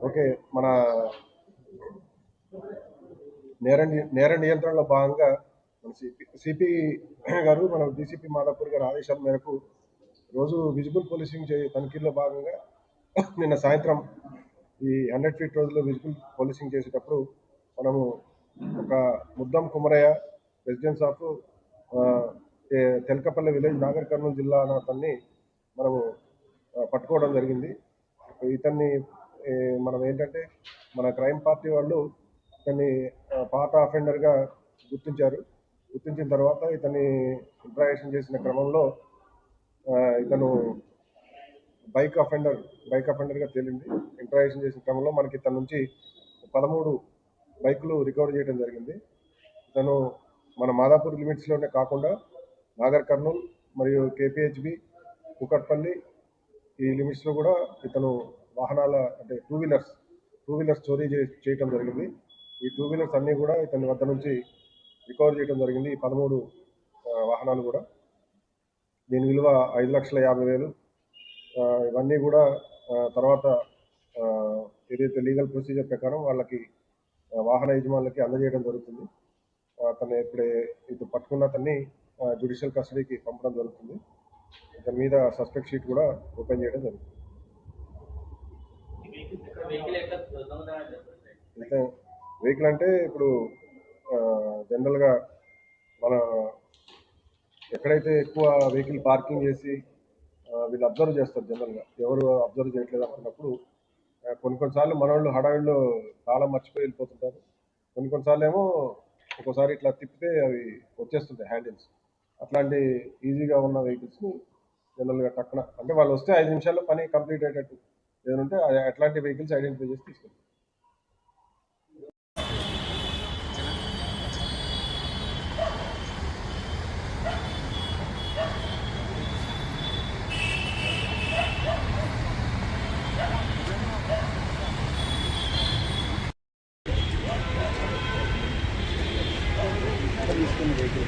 Okay మన నేర నేర నియంత్రణలో భాగంగా మన సిపి సిపి గారు మన డీసీపీ మాధాపూర్ గారి ఆదేశాల మేరకు రోజు విజిబుల్ పోలీసింగ్ చే తనిఖీల్లో భాగంగా నిన్న సాయంత్రం ఈ హండ్రెడ్ ఫీట్ రోజుల్లో విజిబుల్ పోలీసింగ్ చేసేటప్పుడు మనము ఒక Muddam Kumaraiah residence of Telakapalli village Nagarkurnool జిల్లా అతన్ని మనము పట్టుకోవడం జరిగింది. ఇతన్ని మనం ఏంటంటే మన క్రైమ్ పార్టీ వాళ్ళు ఇతన్ని పాత అఫెండర్గా గుర్తించారు. గుర్తించిన తర్వాత ఇతన్ని ఇంట్రాగేషన్ చేసిన క్రమంలో ఇతను బైక్ అఫెండర్ బైక్ అఫెండర్గా తేలింది. ఇంట్రాగేషన్ చేసిన క్రమంలో మనకి ఇతని నుంచి పదమూడు బైకులు రికవర్ చేయడం జరిగింది. ఇతను మన మాదాపూర్ లిమిట్స్లోనే కాకుండా నాగర్ కర్నూల్ మరియు కేపీహెచ్బి కుకట్పల్లి ఈ లిమిట్స్లో కూడా ఇతను వాహనాల అంటే టూ వీలర్స్ టూ వీలర్స్ చోరీ చేయటం జరిగింది. ఈ టూ వీలర్స్ అన్నీ కూడా ఇతని వద్ద నుంచి రికవర్ చేయడం జరిగింది ఈ పదమూడు వాహనాలు కూడా. దీని విలువ ఐదు లక్షల యాభై వేలు. ఇవన్నీ కూడా తర్వాత ఏదైతే లీగల్ ప్రొసీజర్ ప్రకారం వాళ్ళకి వాహన యజమానులకి అందజేయడం జరుగుతుంది. అతను ఇప్పుడే ఇటు పట్టుకున్న అతన్ని జ్యుడిషియల్ కస్టడీకి పంపడం జరుగుతుంది. ఇతని మీద సస్పెక్ట్ షీట్ కూడా ఓపెన్ చేయడం జరుగుతుంది. వెహికల్ వెహికల్ అంటే ఇప్పుడు జనరల్గా మన ఎక్కడైతే ఎక్కువ వెహికల్ పార్కింగ్ చేసి వీళ్ళు అబ్జర్వ్ చేస్తారు జనరల్గా. ఎవరు అబ్జర్వ్ చేయట్లేదు అనుకున్నప్పుడు కొన్ని కొన్నిసార్లు మన వాళ్ళు చాలా మర్చిపోయి వెళ్ళిపోతుంటారు. కొన్ని కొన్నిసార్లు ఏమో ఒక్కోసారి ఇట్లా తిప్పితే అవి వచ్చేస్తుంటాయి హ్యాండిల్స్. అట్లాంటి ఈజీగా ఉన్న వెహికల్స్ని జనరల్గా టక్కున అంటే వాళ్ళు వస్తే ఐదు నిమిషాల్లో పని కంప్లీట్ అయ్యేటట్టు. ఏదైనా ఉంటే ఆ- అట్లాంటి వెహికల్స్ ఐడెంటిఫై చేసి తీసుకెళ్తాం. తీసుకున్న వెహికల్